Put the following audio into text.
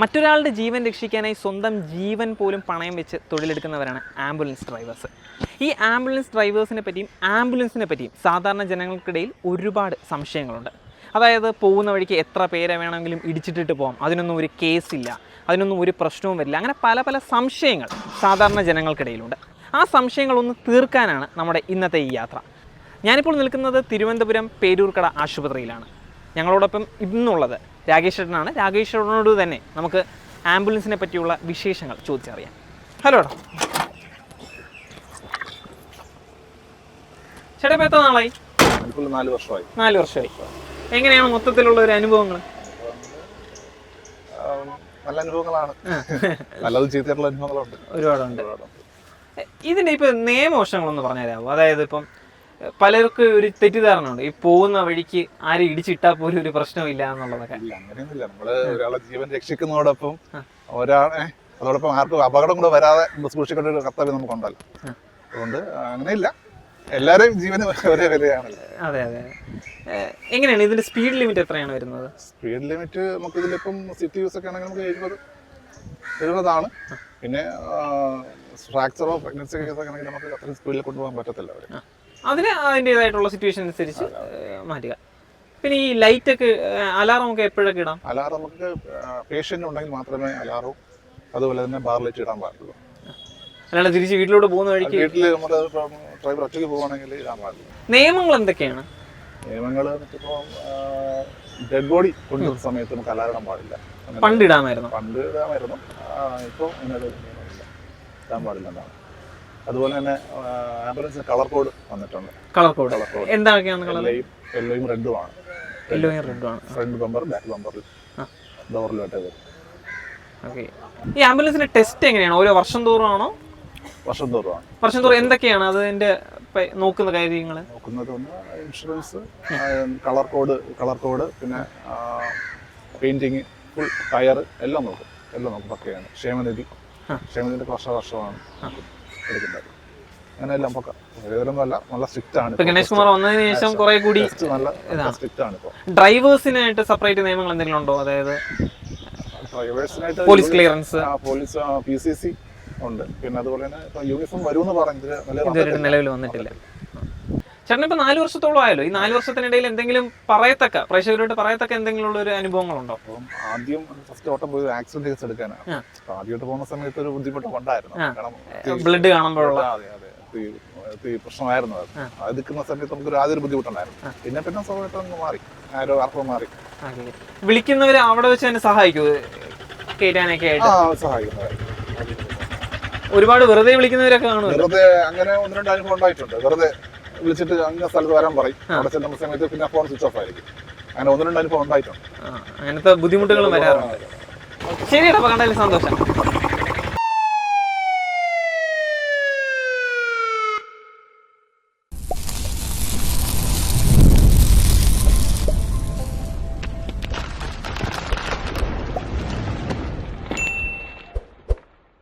മറ്റൊരാളുടെ ജീവൻ രക്ഷിക്കാനായി സ്വന്തം ജീവൻ പോലും പണയം വെച്ച് തൊഴിലെടുക്കുന്നവരാണ് ആംബുലൻസ് ഡ്രൈവേഴ്സ്. ഈ ആംബുലൻസ് ഡ്രൈവേഴ്സിനെ പറ്റിയും ആംബുലൻസിനെ പറ്റിയും സാധാരണ ജനങ്ങൾക്കിടയിൽ ഒരുപാട് സംശയങ്ങളുണ്ട്. അതായത് പോകുന്ന വഴിക്ക് എത്ര പേരെ വേണമെങ്കിലും ഇടിച്ചിട്ടിട്ട് പോകാം അതിനൊന്നും ഒരു കേസില്ല അതിനൊന്നും ഒരു പ്രശ്നവും വരില്ല അങ്ങനെ പല പല സംശയങ്ങൾ സാധാരണ ജനങ്ങൾക്കിടയിലുണ്ട്. ആ സംശയങ്ങളൊന്ന് തീർക്കാനാണ് നമ്മുടെ ഇന്നത്തെ ഈ യാത്ര. ഞാനിപ്പോൾ നിൽക്കുന്നത് തിരുവനന്തപുരം പേരൂർക്കട ആശുപത്രിയിലാണ്. ഞങ്ങളോടൊപ്പം ഇന്നുള്ളത് രാകേഷ് രാഗേശ്വരനോട് രാകേഷ് തന്നെ നമുക്ക് ആംബുലൻസിനെ പറ്റിയുള്ള വിശേഷങ്ങൾ ചോദിച്ചറിയാം. ഹലോ ഏട്ടാ ചേട്ടാ ഇപ്പോൾ എത്ര നാളായി? നാല് വർഷമായി. നാല് വർഷമായി. എങ്ങനെയാണ് മൊത്തത്തിലുള്ള ഒരു അനുഭവങ്ങൾ നല്ല അനുഭവങ്ങളാണ്. നല്ലത് ചീത്തയായിട്ടുള്ള അനുഭവങ്ങളുണ്ട്. ഒരുപാടുണ്ട്. ഇതിന്റെ ഇപ്പൊ നിയമവശങ്ങളൊന്ന് പറഞ്ഞുതരാമോ അതായത് ഇപ്പം പലർക്കും ഒരു തെറ്റിദ്ധാരണ ഉണ്ട് ഈ പോകുന്ന വഴിക്ക് ആരും ഇടിച്ചിട്ടാ പോലും ഒരു പ്രശ്നമില്ല എന്നുള്ളതൊക്കെ. അങ്ങനെയൊന്നുമില്ല. നമ്മൾ ഒരാളെ ജീവൻ രക്ഷിക്കുന്നതോടൊപ്പം ഒരാളെ അതോടൊപ്പം ആർക്കും അപകടം കൂടെ വരാതെ നമ്മൾ സൂക്ഷിക്കേണ്ട ഒരു കർത്തവ്യം നമുക്കുണ്ടല്ലോ. അതുകൊണ്ട് അങ്ങനെയില്ല. എല്ലാവരെയും ജീവന് ഒരേ വിലയാണല്ലോ അതെ അതെ. എങ്ങനെയാണ് ഇതിന്റെ സ്പീഡ് ലിമിറ്റ് എത്രയാണ് വരുന്നത്? സ്പീഡ് ലിമിറ്റ് നമുക്ക് ഇതിലിപ്പം സിറ്റി യൂസ് ഒക്കെ ആണെങ്കിൽ നമുക്ക് എഴുപത് എഴുപതാണ്. പിന്നെ ഫ്രാക്ചറോ പ്രഗ്നൻസി കേസൊക്കെ ആണെങ്കിൽ നമുക്ക് അത്രയും സ്പീഡിൽ കൊണ്ടുപോകാൻ പറ്റത്തില്ല അവർ. അതിന് അതിന്റെതായിട്ടുള്ള സിറ്റുവേഷൻ അനുസരിച്ച് മാറ്റുക. പിന്നെ ഈ ലൈറ്റ് ഒക്കെ അലാറം ഒക്കെ എപ്പോഴൊക്കെ ഇടാം? അലാറം നമുക്ക് പേഷ്യന്റ് ഉണ്ടെങ്കിൽ മാത്രമേ അലാറും അതുപോലെ തന്നെ ബാർ ലൈറ്റ് ഇടാൻ പാടുള്ളൂ. അല്ലാണ്ട് തിരിച്ച് വീട്ടിലോട്ട് പോകുന്ന വഴിക്ക് വീട്ടിൽ നമ്മൾ ഡ്രൈവർ ഒറ്റയ്ക്ക് പോകുകയാണെങ്കിൽ ഇടാൻ പാടില്ല. നിയമങ്ങൾ എന്തൊക്കെയാണ്? നിയമങ്ങൾ ഇപ്പോൾ ഡെഡ് ബോഡി കൊണ്ടുവരുന്ന സമയത്ത് നമുക്ക് അലാറിടാൻ പാടില്ല. പണ്ട് ഇടാമായിരുന്നു. പണ്ട് ഇടാമായിരുന്നു. ഇപ്പോൾ അങ്ങനെ ഇടാൻ പാടില്ല എന്നാണ്. അതുപോലെ തന്നെ ആംബുലൻസ് കളർ കോഡ് വന്നിട്ടുണ്ട്. Colour code. Colour code. എന്തൊക്കെയാണ് കളർ യെല്ലോയും റെഡുമാണ് യെല്ലോയും ആണ്. ഫ്രണ്ട് ബമ്പർ ബാക്ക് ബമ്പറിൽ. ഡോറിലോട്ട് വരും. ഓക്കെ ഈ ആംബുലൻസിന്റെ ടെസ്റ്റ് എങ്ങനെയാണ്? ഓരോ വർഷം തോറും ആണോ? വർഷം തോറുമാണ് വർഷം തോറും എന്തൊക്കെയാണ് അതിന്റെ നോക്കുന്ന കാര്യങ്ങൾ നോക്കുന്നത് ഒന്ന് insurance colour code colour code പിന്നെ പെയിന്റിങ് ഫുൾ ടയർ എല്ലാം നോക്കും. എല്ലാം നോക്കും. പക്കയാണ്. ക്ഷേമനിധി. ആ. ക്ഷേമനിധിന്റെ വർഷ വർഷമാണ് എടുക്കുന്നത് അങ്ങനെ എല്ലാം പക്ക. ഏതൊന്നുമല്ല നല്ല സ്ട്രിക്റ്റ് ആണ് ഗണേഷ് കുമാർ വന്നതിന് ശേഷം കുറെ കൂടി നല്ല സ്ട്രിക്റ്റ് ആണ് ഇപ്പോൾ ഡ്രൈവേഴ്സിനായിട്ട് സെപ്പറേറ്റ് നിയമങ്ങൾ എന്തെങ്കിലും ഉണ്ടോ? അതായത് ഡ്രൈവേഴ്സിനായിട്ട് police clearance. Police P C C ഉണ്ട്. പിന്നെ അതുപോലെ തന്നെ യൂണിഫോം വരുമെന്ന് പറഞ്ഞത് നല്ല നിലവിൽ വന്നിട്ടില്ല. ചേട്ടൻ ഇപ്പൊ നാല് വർഷത്തോളം ആയല്ലോ. ഈ നാല് വർഷത്തിനിടയിൽ എന്തെങ്കിലും പറയത്തക്ക പ്രേക്ഷകരോട് പറയത്തക്ക എന്തെങ്കിലും ഉള്ള ഒരു അനുഭവങ്ങളുണ്ടോ? അപ്പം ആദ്യം ഫസ്റ്റ് ഓട്ടം പോയി ആക്സിഡന്റ് കേസ് എടുക്കാനാണ്. അപ്പൊ ആദ്യമായിട്ട് പോകുന്ന സമയത്ത് ഒരു ബുദ്ധിമുട്ട് ഉണ്ടായിരുന്നു. കാരണം ബ്ലഡ് കാണുമ്പോഴുള്ള. അതെ അതെ. പ്രശ്നമായിരുന്നു അത്. നിൽക്കുന്ന സമയത്ത് നമുക്ക് ആദ്യം ബുദ്ധിമുട്ടുണ്ടായിരുന്നു. പിന്നെ പിന്നെ സ്വാഭാവികമായിട്ട് അങ്ങ് മാറി. ആരോ അർത്ഥം മാറി. വിളിക്കുന്നവര് അവിടെ വെച്ച് തന്നെ സഹായിക്കൂ? കയറ്റാനൊക്കെ ആയിട്ട്? സഹായിക്കുന്നതായിരുന്നു ഒരുപാട് വെറുതെ വിളിക്കുന്നവരൊക്കെ കാണുമല്ലോ. വെറുതെ അങ്ങനെ ഒന്ന് രണ്ട് അനുഭവം ഉണ്ടായിട്ടുണ്ട്. വെറുതെ വിളിച്ചിട്ട് അങ്ങനെ സ്ഥലത്ത് വരാൻ പറയും. അവിടെ ചെല്ലുന്ന സമയത്ത് പിന്നെ ഫോൺ സ്വിച്ച് ഓഫ് ആയിരിക്കും. അങ്ങനെ ഒന്ന് രണ്ട് അനുഭവം ഉണ്ടായിട്ടുണ്ട്. അങ്ങനത്തെ ബുദ്ധിമുട്ടുകൾ വരാറുണ്ട്. ശരി സന്തോഷം.